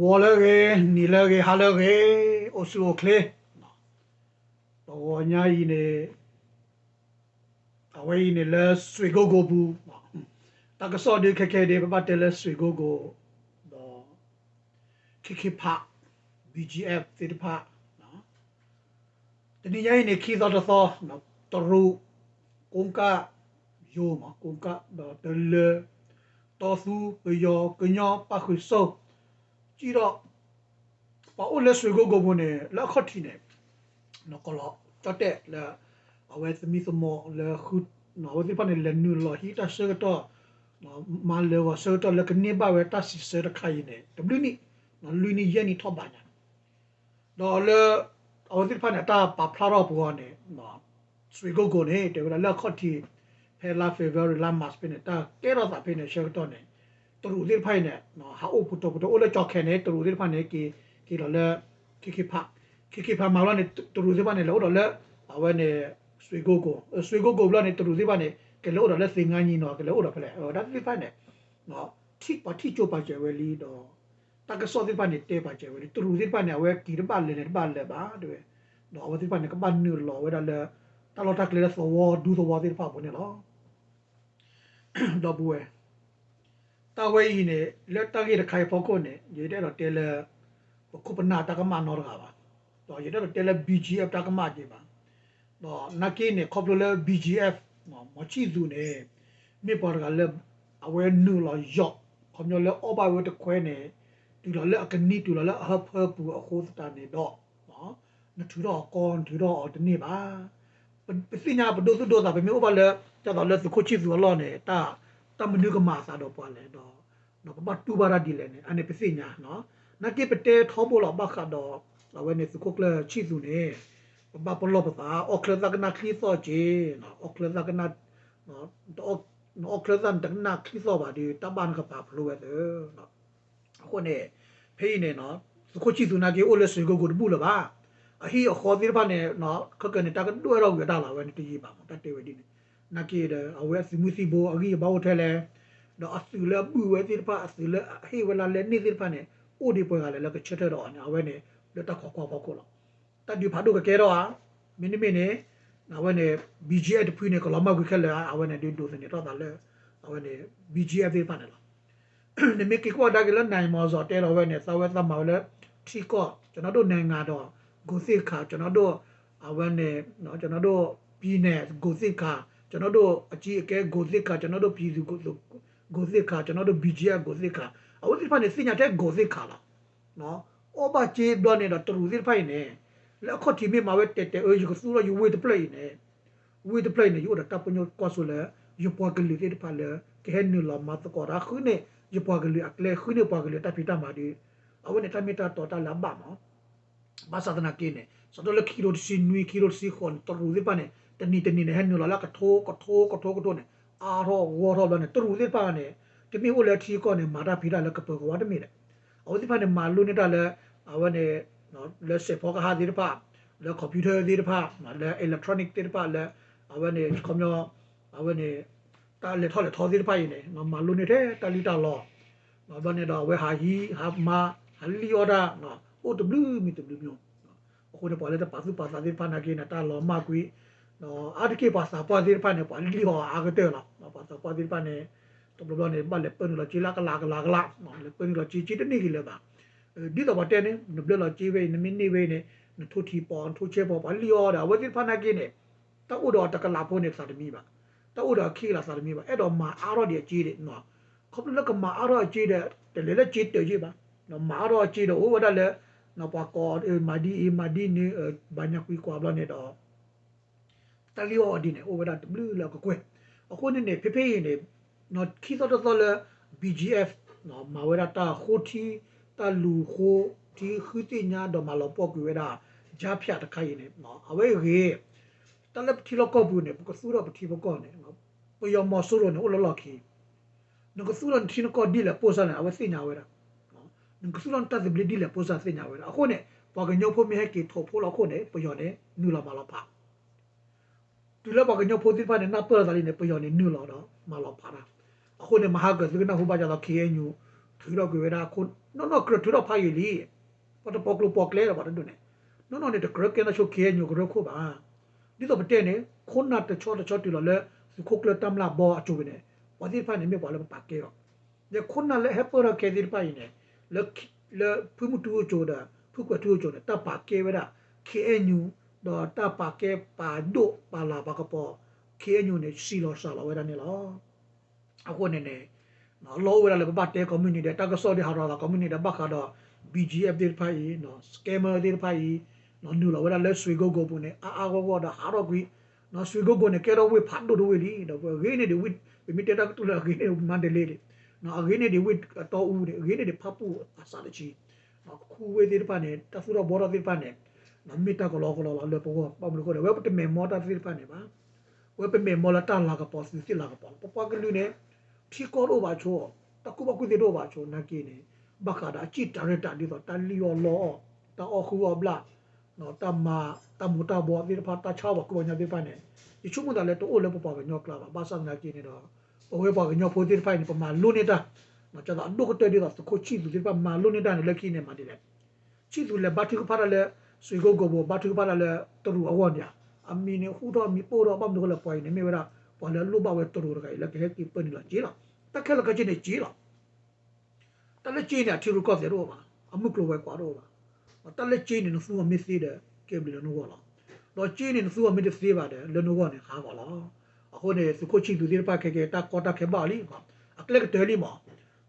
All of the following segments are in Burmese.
ဝေါ်လည်းကေနီလည်းကေဟာလည်းကေအိုဆူကလေတော်ညာဤနေအဝေးနေလဲဆွေကိုကိုဘူးတကစောဒီခခဲဒီပပတဲလဲဆွေကိုကိုတော့ခိခိဖ BGF တိဖာနော်တနည်းရင်နေခီတော်တော်နော်တရူကုံကယိုမကုံကတော့တလဲတော်သူပယောကညောပခုစော ကြည့်တော့ဘာအိုလက်ဆွေကိုကိုဘုန်နဲ့လက်ခတ်တီနဲ့နော်ကလောတတဲ့လာအဝဲသမီးသမလာခုနော်ဝဒီပန်လည်းနူလောဟီတာဆေတော့နော်မလေဝဆေတော့လက်ကနေပါဝဲတဆီဆေရခိုင်နေတဘလူနီနော်လူနီယနီထောပါညာတော့လေအဝဒီပန်တာပါဖလာတော့ဘောနဲ့နော်ဆွေကိုကိုနဲ့တေဝလာလက်ခတ်တီဖဲလာဖေဗရီလာမတ်စပင်းတာကဲတော့တာဖေနေရှေတော့နဲ့ ตรูดิไพ่เนี่ยเนาะหาอุปุตปุตโอเลจอกแค่เนี่ยตรูดิไพ่เนี่ยกีกีเราเลยกีกีพักกีกีพักมาแล้วเนี่ยตรูดิไพ่เนี่ยเราเราเลยเอาไว้เนี่ยสวยโกโก้สวยโกโก้แล้วเนี่ยตรูดิไพ่เนี่ยကလေးတော့လက်စင်ငန်းကြီးတော့ကလေးတော့ဖလဲဟိုဒါဒီဖိုင်နဲ့နော်ထိပါထိချိုပါကျဝဲလီတော့တကစောဒီပါနဲ့တဲပါကျဝဲလီသူရူဒီပါနဲ့ဝဲကီရပါလေနဲ့ပါလေပါတဲ့နော်ဝဒီပါနဲ့ကပါနူလောဝဲဒါလေတလောတကလေးဆိုဝဒူတော့ဝဒီပါဘုန်နော်တော့ဘူး တာဝဲဤနဲ့လက်တကြီးတခိုင်ဖို့ကိုနဲ့ရေတဲ့တော့တဲလခုပနာတကမနော်ရပါတော့ရေတဲ့တော့တဲလ BGF တကမကြီးပါတော့နကိနဲ့ခေါပလိုလ BGF မချီသူနဲ့မြေပေါ်ကလည်းအဝဲနူလာယော့ခမျိုးလဲအော်ပါဝဲတခွဲနဲ့တူလာလဲအကနီတူလာလဲအဟဖပူအခိုးစတာနေတော့နော်နထူတော့ကွန်ထူတော့တနေ့ပါပစိညာဘဒုသုဒတာပဲမျိုးပါလဲကျတော့လဲခုချီသူလောနဲ့တာတ မနုကမာစာတော့ပွားလဲတော့နော်ပပတူဘာရာဒီလဲနဲ့အနေပစိညာနော်နကေပတေထောဘောလဘခါတော့လဝဲနေစခုကလချီသူနေပပပလောပတာအော်ကလဒကနာခလီစောချေနော်အော်ကလဒကနာနော်တော့နော်ကလဒန်တကနာခလီစောပါဒီတဘန်ကပါဖလိုဝဲတဲ့နော်အခုနေဖေးနေနော်စခုချီသူနာကေအိုလက်ဆွေကိုကိုဘူးလပါအဟီအခေါ်ဒီပါနေနော်ခကနေတကတွဲတော့ရတာလာဝဲတကြီးပါမတတေဝဲဒီနာ ကေတဲ့အဝဲစီမူစီဘောအကြီးဘောထဲလဲတော့အစူလပူဝဲတိပါအစူလဟေဝလာလဲနေတိပါနေအိုဒီပွဲကလည်းလည်းချက်တော့အညာဝဲနေလက်တခေါ်ခေါ်ပေါ့ကိုလားတတ်ဒီဖာတို့ကကဲတော့ဟာမင်းမင်းနေအဝဲနေ BGF တဖွေးနေကလမကွခက်လဲအဝဲနေဒီဒိုစနေတော့တာလဲအဝဲနေ BGF တိပါနေလားနေမကေကွာဒါကလည်းနိုင်မောဇော်တဲတော့ဝဲနေသဝဲသမော်လဲထီကောကျွန်တော်တို့နိုင်ငံတော့ဂိုစစ်ခါကျွန်တော်တို့အဝဲနေနော်ကျွန်တော်တို့ပြည်နယ်ဂိုစစ်ခါ ကျွန်တော်တို့အကြီးအကဲဂိုစစ်ခါကျွန်တော်တို့ပြည်သူကိုဂိုစစ်ခါကျွန်တော်တို့ BGF ဂိုစစ်ခါအခုဒီဖာနေစညာတဲ့ဂိုစစ်ခါလားနော်အော်ဘာချေတော့နေတော့တူစစ်ဖိုင်နေလက်ခတ်တီမီမှာဝဲတက်တက်အေးယူကစူရယူဝေးတပလိနေဝေးတပလိနေယူတော့တပ်ပညောကောဆူလဲယူပွားကလေးတဲ့ဖာလဲကဲနူလာမတ်ကောရာခုနေယူပွားကလေးအကလေခုနေပွားကလေးတပ်ပိ တမာဒီအဝနေတမီတာတော်တာလမ်းပါမောဘာသာဒနာကင်းနေစတော့လေကီရိုစီနွီကီရိုစီခွန်တူဒီပါနေတနီတနီနေဟန်နူလာကထိုးကထိုးကထိုးကထိုးနေအာရောဝေါ်ရောလနဲ့တူဒီပါနေတမီဦးလက်ထီကောနေမာတာဖိတာလကပကွာတမီလေအော်ဒီဖာနေမာလူနေတာလေအဝနေနော်လက်စဖောကဟာဒီပါလေကွန်ပျူတာဒီပါလေအီလက်ထရောနစ်ဒီပါလေအဝနေကွန်ပျူတာအဝနေတာလေထော်လေထော်ဒီပါရင်နော်မာလူနေတဲ့တလီတာလောနော်ဘာနေတော့ဝဲဟာဟီဟာမာဟလီယောဒါနော် OW မီ W မျိုးအခုနေပေါ်လေတပါစုပါစာဒီပါနာကိနတာလောမကွီ နော်အာတကေပါစာပွားဒီပါနေပွားလီဟောအာကတဲ့လားနော်ပါစာပွားဒီပါနေတော့ဘလောနေပါလေပန်လောချီလာကလာကလာကလာနော်လေပန်လောချီချီတနေကြီးလေပါဒီတော့တဲ့နေဘလောချီဝေးနမင်းနေဝေးနေထိုတီပေါ်ထိုချေပေါ်ပါလီဟောဒါဝဒီပါနာကိနေတာဥတော်တကလာဖို့နေစာတမီပါတာဥတော်ခေလာစာတမီပါအဲ့တော့မာအားတော့ဒီအကြီးတယ်နော်ခေါပလကမာအားတော့အကြီးတယ်တလေလေကြီးတယ်ကြီးပါနော်မာတော့အကြီးတော့ဟိုဝဒလေနော်ပါကောမာဒီမာဒီနေဘာညာကွီ ကွာဘလနေတော့တလီယောဒီနေ over that blue လောက်ကွယ်အခုနေနေဖေဖေရင်နေနော်ခီတော့တော့လေ BGF နော်မာဝရတာခိုတီတလူခိုတီခူတီညာတော့မလောပေါကွေတာဂျာဖြတ်တခိုင်နေနော်အဝဲရေတလက်တီလောကောဘူးနေပကဆူရပတီဘကောနေနော်ပယောမဆူရနေအလလခီနော်ကဆူရန်တီနကောဒီလေပိုစနေအဝဲစညာဝဲတာနကဆူလန်တတ်ဘလဒီလေပိုစာစညာဝဲအခုနဲ့ပွာကညောဖို့မြဲကေထောဖို့လောက်ခုနဲ့ပယောနဲ့နူလာမလာပါ တူလပွာကညောဖို့တိပါနဲ့နပ်ပရသာလေးနဲ့ပယောနဲ့နူလာတော့မလာပါတာအခုနဲ့မဟာကစကနာဟိုပါကြတော့ KNU ထူတော့ကြွေတာခုနော်နော်ကရထူတော့ဖိုင်လီပတ်တော့ပေါကလို့ပေါကလဲတော့ပါတယ်ဒုနေနော်နော်တဲ့ကရကဲနချိုကေညိုကရခုပါဒီတော့မတဲ့နေခုနတ်တချောတချောတူလို့လဲစခုကလတမ်လာဘောအချိုပဲ နေဝဒီဖိုင်နေမြေပေါ်လဲပါကေရောဒီခုနလဲဟက်ပေါ်ကေဒီပိုင်နေလဲလဲဖူးမှုတူချိုတာဖူးကတူချိုတာတပါကေဝဒါကေညူတော့တပါကေပါဒိုပါလာပါကပေါ်ကေညူနေစီလောဆာလောဝဲဒါနေလောအခုနေနေနော်လောဝဲလည်းပတ်တဲ community တကဆော်ဒီဟာရာ community ဘခါတော့ BGF တွေဖိုင်နော် scammer တွေဖိုင်နော်နူလောဝဲလည်းဆွေကိုကိုပုန်နေအာအာကောကောဒါဟာတော့ကွီနော်ဆွေကိုကိုနေကဲတော့ဝေဖတ်တို့ဝေလီတော့ဂေးနေဒီဝစ်ပီမီတက်တူလာဂေးနေမန်ဒလေးနော်ဂေးနေဒီဝစ်တော့ဦးနေဂေးနေဒီဖပ်ပူအစားတချီနော်ခုဝေဒီပနဲ့တဖူတော့ဘောရဒီပနဲ့ နော်မီတာကလောကလောလောပေါ်ပမလို့ကိုဝဲပတမေမောတာဒီပနဲ့ပါဝဲပမေမောလာတန်လာကပေါ်စီလာကပေါ်ပပကလူနေဖြီကောတော့ပါချိုတကူဘကူဒီတော့ပါချိုနာကီနေဘခါဒါချီတရတာဒီတော့တလီယောလောတာအခုအဘလာနော်တမတမူတာဘောဒီဖာတာချောဘကူညာဒီပနဲ့ဒီချုံမဒါလေတော့လည်းပပကညောကလာပါဘာသာနာကီနေတော့ဝဲပါကညောဖိုဒီဖိုင်ပမာလူနေတာနော်ကျတော့အဒုကတဲ့ဒီတော့ကိုချီလူဒီပမာလူနေတာနဲ့လက်ခီနေမှာဒီလေချီလူလေဘာတိကဖာရလေဆွေကိုကိုဘောဘာတိကဖာရလေတူအဝေါ်ညာ အမီနေဟူတော့မီပိုတော့ဘမ်တို့လည်းပွိုင်းနေမြေဝရပေါ်လေလူဘဝဲတူရကလည်းကဲကီပန်လာကြီးလားတက်ခဲလကချင်းနေကြီးလားတလက်ချင်းနေထီရကော့စေတော့ပါအမှုကလိုပဲကွာတော့ပါတလက်ချင်းနေနဖူမစ်သေးတယ်ကေဘလနိုကောလားတော့ချင်းနေနဖူမစ်သေးပါတယ်လနိုကောနေခါကောလားအခုနေစကိုချီသူဒီပါခဲခဲတာကောတာခဲပါလီအကလက်ကတယ်လီမ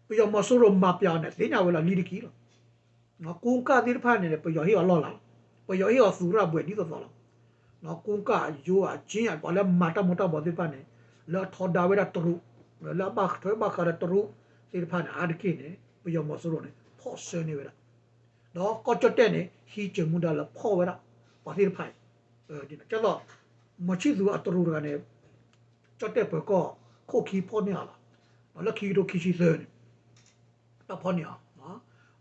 ပြမဆိုရမပြနဲ့သိညာဝလာလီဒီကီလားနော်ကုန်းကဒီဖာနေပယောဟီအလောလားပယောဟီ အဆူရဘွေဒီတော့လားနော်ကုန်းကယိုအချင်းရဘာလဲမာတာမတာဘောဒီဖာနေလာထော်ဒါဝဲတာတရုလာဘခထွေးဘခရတရုဒီဖာနေအာဒကိနေပယောမဆိုရနေဖော့ဆနေဝဲတာနော်ကောချတဲ့နေဟီချမူဒါလဖော့ဝဲတာဘာဒီဖိုင်အဲဒီကျတော့မချီသူအတရုကနေချ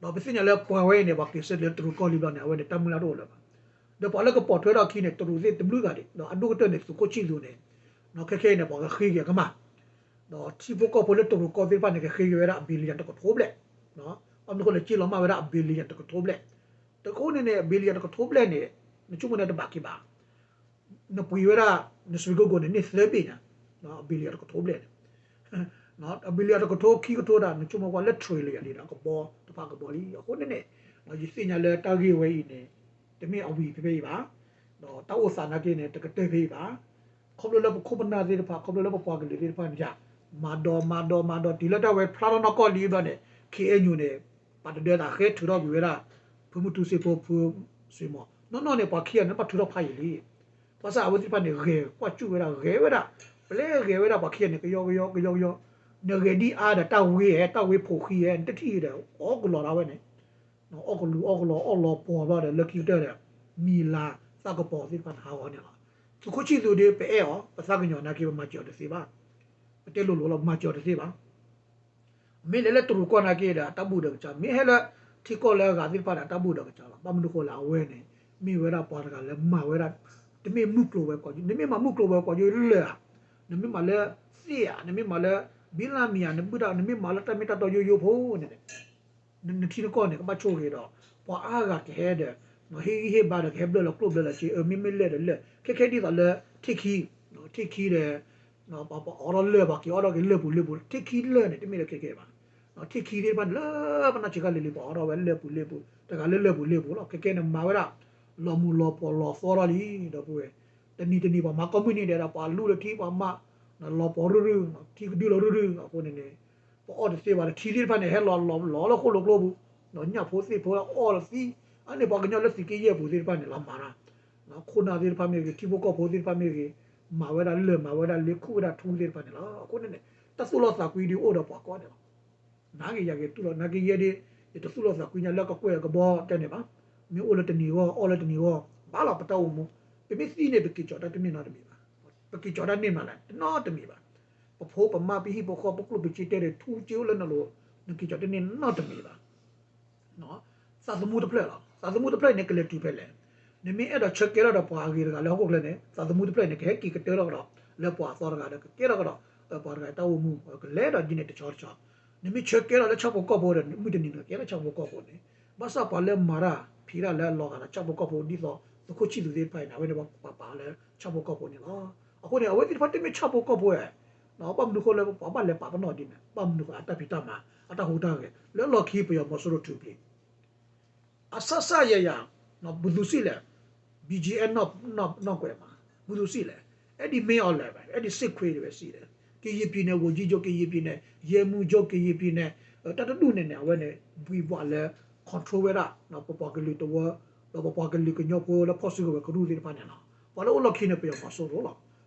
တဲ့ပကောခိုခီဖော့နေလားဘာလခီတို့ခီရှိစဲနေတော့ဖော့နေနော်တော့ပစညာလဲပွားဝဲနေဘာကိစလဲတရုကောလီဘလာနေဝဲနေတမလာတော့လားတော့ဘာလကပေါ်ထွေးတော့ခီနေတရုစစ်တဘလူကလေတော့အဒုကတဲ့နေစုကိုချီသူနေနော်ခဲခဲနေပေါ်ကခီရကမတော့ချီဘကောပေါ်လက်တရုကောဒီပါနေခီရရအဘီလီယန်တကထိုးဘလက်နော်အမ်ကိုလေချီလောမဝရအဘီလီယန်တကထိုးဘလက်တကိုနေနေဘီလီယန်တကထိုးဘလက်နေနချုမနေတဘာကိပါနပွေရနဆွေကိုကိုနေနေစလေပိနာနော်အဘီလီယန်တကထိုးဘလက် နော်အဘီလီယန်တကထိုးခီကထိုးတာနချုမကလက်ထရီလီယန်ဒီတော့ကပေါ်တဖာကပေါ်လီအခုနေနေနော်ဒီစညာလေတာဂီဝဲဤနေတမေအဝီဖေဖေပါနော်တောက်ဆာနာကိနေတကတဲ့ဖေးပါခေါပလလပခုပနာသေးတဖာခေါပလလပပွားကလေးသေးတဖာညမာဒေါ်မာဒေါ်မာဒေါ်ဒီလက်တော့ဝဲဖလာတော့ကောလီတော့နေ KNU နဲ့ပတ်တဲ့တာခဲထူတော့ပြီးရဖုမှုတူစီဖို့ဖုစီမနော်နော်နေပါခိယနေပတ်ထူတော့ဖိုင်လီပါစာဝတိပနေရေကွာကျူရရေဝရပလေရေဝရပါခိယနေကယောကယောကယောယော နေဂဒီအားတာဝေးရဲ့တဝေးဖို့ခီရဲ့တတိတဲ့အောကလော်လာဝဲနေနော်အောကလူအောကလော်အော်လော်ပေါ်ပါတဲ့လက်ကီတဲ့မီလာစကပေါ်စီပတ်ဟာဝနေလားသူခုချီသူတွေပဲအောပစကညောနာကေမကြော်တစီပါတဲလိုလိုမကြော်တစီပါမင်းလည်းတူကောနာကေတာတဘူးတော့ချာမင်းဟဲ့လားတီကောလာကဒီပါတာတဘူးတော့ချာဘာမ လို့ခေါ်လာဝဲနေမိဝဲတာပွားတာကလည်းမဝဲတာတမင်မှုကလိုပဲကွာဒီမိမမှုကလိုပဲကွာယူလဲနမိမလည်းစီရနမိမလည်းဘီလာမီယာနဘူးတာနမိမလည်းတမင်တော့ယူယူဖို့နေတယ်နတီကောနေကမချိုးရတော့ပွာအားကခဲတဲ့မဟေးဟေးပါတဲ့ခဲဘလကလုဘလချီအမီမီလဲတယ်ခဲခဲဒီကလည်းထိခီနော်ထိခီတဲ့နော်ပါပါအော်လဲပါကီအော်ကလဲဘူးလဲဘူးထိခီလဲနေတမင်ခဲခဲပါနော်ထိခီလေးပါလဲပနာချီကလေးလေးပေါ့တော့ပဲလဲဘူးလဲဘူးတကလဲလဲဘူးလဲဘူးတော့ကဲကဲနေမှာဝရလော်မူလော်ပေါ်လော်ဖော်ရလီတော့ဘူးတနီတနီပါမကွန်မြူနီတဲ့ပါလူလတီပါမနော် လော်ပေါ်ရူတီဒီလော်ရူအခုနေနေပေါ်တော့စေပါတီလေးပါနေဟဲလော်လော်လော်လော်ခုလော်ကလောဘူးနော်ညဖိုးစီဖိုးအော်စီအဲ့ဘာကညလက်စီကေရဲ့ဘူးစီပါနေလာမာရာနော်ခုနာဒီပါမေတီဘကောဖိုးစီပါမေမာဝဲတာလေမာဝဲတာလေခုဝဲတာထူးစီပါနေလားအခုနေနေတဆူလောစာကွီဒီအိုတော့ပွားကွာတယ်နာဂီရကေတူလောနာဂီရဒီတဆူလောစာကွီညာလက်ကကွဲကဘောတဲ့နေပါမျိုးအိုလတနီဝအော်လတနီဝဘာလာပတောမပြပြစီနေပကိကြောတာတမင်နာတမီပါ ပကီဂျော်ဒန်နေမှာလားနော်တမီပါပဖိုးပမပီဟိပခောပကလူပချီတဲထူချူလနလို့နကီဂျော်ဒန်နေနော်တမီပါနော်စာသမှုတပလက်လားစာသမှုတပလက်နဲ့ကလက်တူပဲလဲနမီအဲ့တော့ချက်ကြရတော့ပွားကြီးကလည်းဟုတ်ကလည်းနဲ့စာသမှုတပလက်နဲ့ခဲကီကတဲတော့တော့လက်ပွားစောရကလည်းကဲတော့တော့ပွားကတောက်မှုကလည်းတော့ဒီနေ့တချောချောနမီချက်ကြရတော့ချက်ကိုကော့ဖို့တယ်မှုတနေကဲချက်ကိုကော့ဖို့တယ်ဘာသာပါလဲမာရာဖီရာလဲလောကလားချက်ကိုကော့ဖို့ဒီတော့ခုချီလူသေးပိုင်တာပဲတော့ပါပါလဲချက်ကိုကော့ဖို့နေလား အခုเนี่ยအဝေးတိဖတ်တိမချပကပွဲနော်ပမ်ဒုခလေပပလေပပနော်ဒီပမ်ဒုခအတပိတမအတဟူတာကေလောလောခီပယောမဆရတူပိအဆဆရရနော်ဘုသူစီလေ BGN နော်နော်နော်ကွဲမှာဘုသူစီလေအဲ့ဒီ main all level အဲ့ဒီစစ်ခွေးတွေပဲရှိတယ်ကေရပြင်းနဲ့ဝန်ကြီးချုပ်ကေရပြင်းနဲ့ရဲမှုချုပ်ကေရပြင်းနဲ့တတတုနေနေအဝဲနဲ့ဘီပွားလဲ control ဝဲတာနော်ပပကလူတော့တော့ပပကလူကညောကိုလာ possible ကရူးလေးပါနေနော်ဘာလို့ lock နေပြောပါဆိုတော့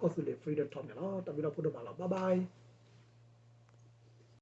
ပေကဝါနော်အခွေအရာစစ်ပတ်နေပတူကလာတင်ရနော်အဝဲမင်းကကော်ဖူလီဖရီဒမ်တော့အတာကတိုစီတီကေလာ